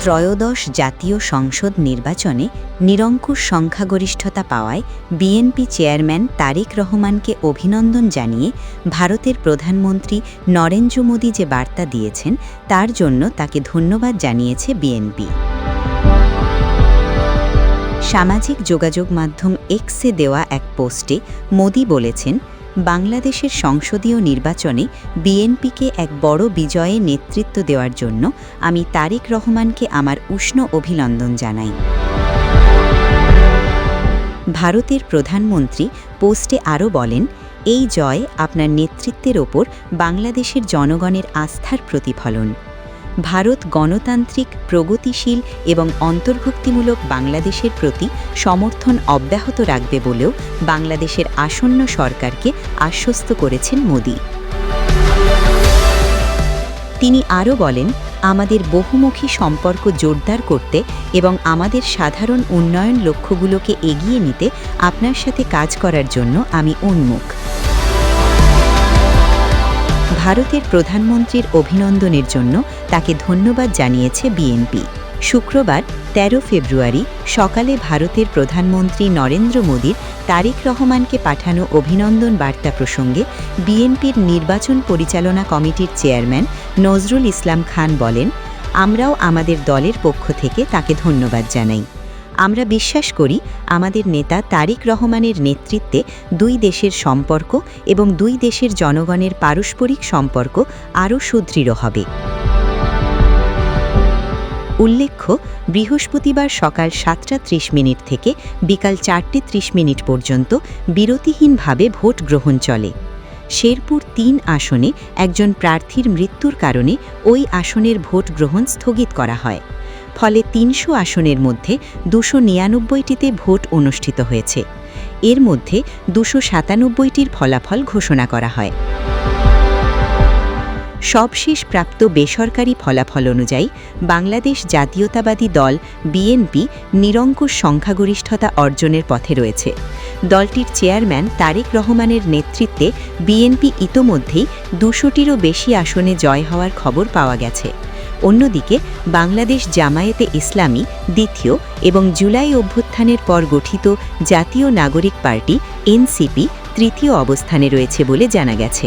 ত্রয়োদশ জাতীয় সংসদ নির্বাচনে নিরঙ্কুশ সংখ্যাগরিষ্ঠতা পাওয়ায় বিএনপি চেয়ারম্যান তারেক রহমানকে অভিনন্দন জানিয়ে ভারতের প্রধানমন্ত্রী নরেন্দ্র মোদী যে বার্তা দিয়েছেন, তার জন্য তাকে ধন্যবাদ জানিয়েছে বিএনপি। সামাজিক যোগাযোগ মাধ্যম এক্সে দেওয়া এক পোস্টে মোদি বলেছেন বাংলাদেশের সংসদীয় নির্বাচনে বিএনপিকে এক বড় বিজয়ে নেতৃত্ব দেওয়ার জন্য আমি তারেক রহমানকে আমার উষ্ণ অভিনন্দন জানাই। ভারতের প্রধানমন্ত্রী পোস্টে আরও বলেন, এই জয় আপনার নেতৃত্বের ওপর বাংলাদেশের জনগণের আস্থার প্রতিফলন। ভারত গণতান্ত্রিক, প্রগতিশীল এবং অন্তর্ভুক্তিমূলক বাংলাদেশের প্রতি সমর্থন অব্যাহত রাখবে বলেও বাংলাদেশের আসন্ন সরকারকে আশ্বস্ত করেছেন মোদি। তিনি আরও বলেন, আমাদের বহুমুখী সম্পর্ক জোরদার করতে এবং আমাদের সাধারণ উন্নয়ন লক্ষ্যগুলোকে এগিয়ে নিতে আপনার সাথে কাজ করার জন্য আমি উন্মুখ। ভারতের প্রধানমন্ত্রীর অভিনন্দনের জন্য তাকে ধন্যবাদ জানিয়েছে বিএনপি। শুক্রবার ১৩ ফেব্রুয়ারি, সকালে ভারতের প্রধানমন্ত্রী নরেন্দ্র মোদীর তারেক রহমানকে পাঠানো অভিনন্দন বার্তা প্রসঙ্গে বিএনপির নির্বাচন পরিচালনা কমিটির চেয়ারম্যান নজরুল ইসলাম খান বলেন, আমরাও আমাদের দলের পক্ষ থেকে তাকে ধন্যবাদ জানাই। আমরা বিশ্বাস করি আমাদের নেতা তারিক রহমানের নেতৃত্বে দুই দেশের সম্পর্ক এবং দুই দেশের জনগণের পারস্পরিক সম্পর্ক আরও সুদৃঢ় হবে। উল্লেখ্য, বৃহস্পতিবার সকাল সাতটা ত্রিশ মিনিট থেকে বিকাল চারটে ত্রিশ মিনিট পর্যন্ত বিরতিহীনভাবে ভোট গ্রহণ চলে। শেরপুর তিন আসনে একজন প্রার্থীর মৃত্যুর কারণে ওই আসনের ভোট গ্রহণ স্থগিত করা হয়। ফলে তিনশো আসনের মধ্যে দুশো নিরানব্বইটিতে ভোট অনুষ্ঠিত হয়েছে। এর মধ্যে দুশো সাতানব্বইটির ফলাফল ঘোষণা করা হয়। সবশেষ প্রাপ্ত বেসরকারি ফলাফল অনুযায়ী বাংলাদেশ জাতীয়তাবাদী দল বিএনপি নিরঙ্কুশ সংখ্যাগরিষ্ঠতা অর্জনের পথে রয়েছে। দলটির চেয়ারম্যান তারেক রহমানের নেতৃত্বে বিএনপি ইতোমধ্যেই দুশোটিরও বেশি আসনে জয় হওয়ার খবর পাওয়া গেছে। অন্যদিকে, বাংলাদেশ জামায়াতে ইসলামী দ্বিতীয় এবং জুলাই অভ্যুত্থানের পর গঠিত জাতীয় নাগরিক পার্টি এনসিপি তৃতীয় অবস্থানে রয়েছে বলে জানা গেছে।